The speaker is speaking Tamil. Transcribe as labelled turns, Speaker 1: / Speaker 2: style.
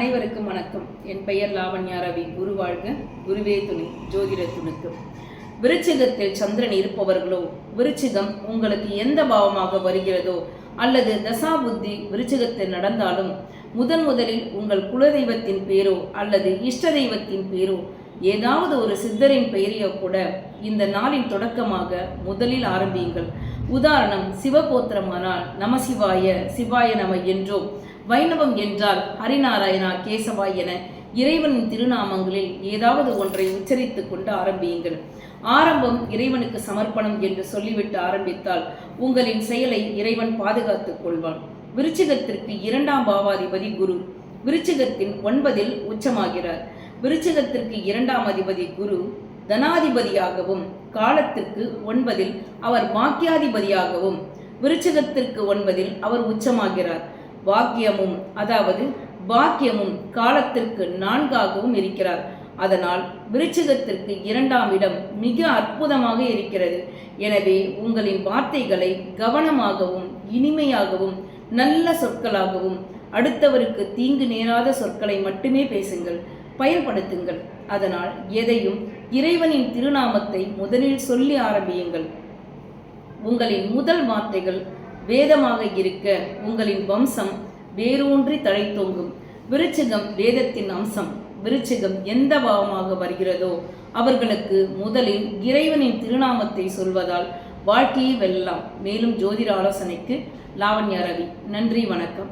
Speaker 1: அனைவருக்கும் வணக்கம். என் பெயர் லாவண்யா ரவி. குருவாழ்க குருவே துணி ஜோதிட துணுக்கு. விருச்சிகத்தில் சந்திரன் இருப்பவர்களோ விருச்சிகம் உங்களுக்கு எந்த பாவமாக வருகிறதோ அல்லது தசா புத்தி விருச்சிகத்தில் நடந்தாலும் முதன் முதலில் உங்கள் குலதெய்வத்தின் பேரோ அல்லது இஷ்ட தெய்வத்தின் பேரோ ஏதாவது ஒரு சித்தரின் பெயரையோ கூட இந்த நாளின் தொடக்கமாக முதலில் ஆரம்பியுங்கள். உதாரணம் சிவகோத்திரமானால் நமசிவாய சிவாய நம என்றோ வைணவம் என்றால் ஹரிநாராயணா கேசவா என இறைவனின் திருநாமங்களில் ஏதாவது ஒன்றை உச்சரித்து கொண்டு ஆரம்பியுங்கள். ஆரம்பம் இறைவனுக்கு சமர்ப்பணம் என்று சொல்லிவிட்டு ஆரம்பித்தால் உங்களின் செயலை இறைவன் பாதுகாத்துக் கொள்வான். விருச்சிகத்திற்கு இரண்டாம் பாவாதிபதி குரு. விருச்சிகத்தின் ஒன்பதில் உச்சமாகிறார். விருச்சிகத்திற்கு இரண்டாம் அதிபதி குரு தனாதிபதியாகவும் காலத்திற்கு ஒன்பதில் அவர் பாக்கியாதிபதியாகவும் விருச்சிகத்திற்கு ஒன்பதில் அவர் உச்சமாகிறார். வாக்கியமும் அதாவது பாக்கியமும் காலத்திற்கு நான்காகவும் இருக்கிறார். அதனால் விருச்சிகத்திற்கு இரண்டாம் இடம் மிக அற்புதமாக இருக்கிறது. எனவே உங்களின் வார்த்தைகளை கவனமாகவும் இனிமையாகவும் நல்ல சொற்களாகவும் அடுத்தவருக்கு தீங்கு நேராத சொற்களை மட்டுமே பேசுங்கள். பயன்படுத்துங்கள். அதனால் எதையும் இறைவனின் திருநாமத்தை முதலில் சொல்லி ஆரம்பியுங்கள். உங்களின் முதல் வார்த்தைகள் வேதமாக இருக்க உங்களின் வம்சம் வேரூன்றி தழைத்தோங்கும். விருச்சிகம் வேதத்தின் அம்சம் விருச்சிகம் எந்த பாவமாக வருகிறதோ அவர்களுக்கு முதலில் இறைவனின் திருநாமத்தை சொல்வதால் வாழ்க்கையை வெல்லலாம். மேலும் ஜோதிட ஆலோசனைக்கு லாவண்யா ரவி. நன்றி வணக்கம்.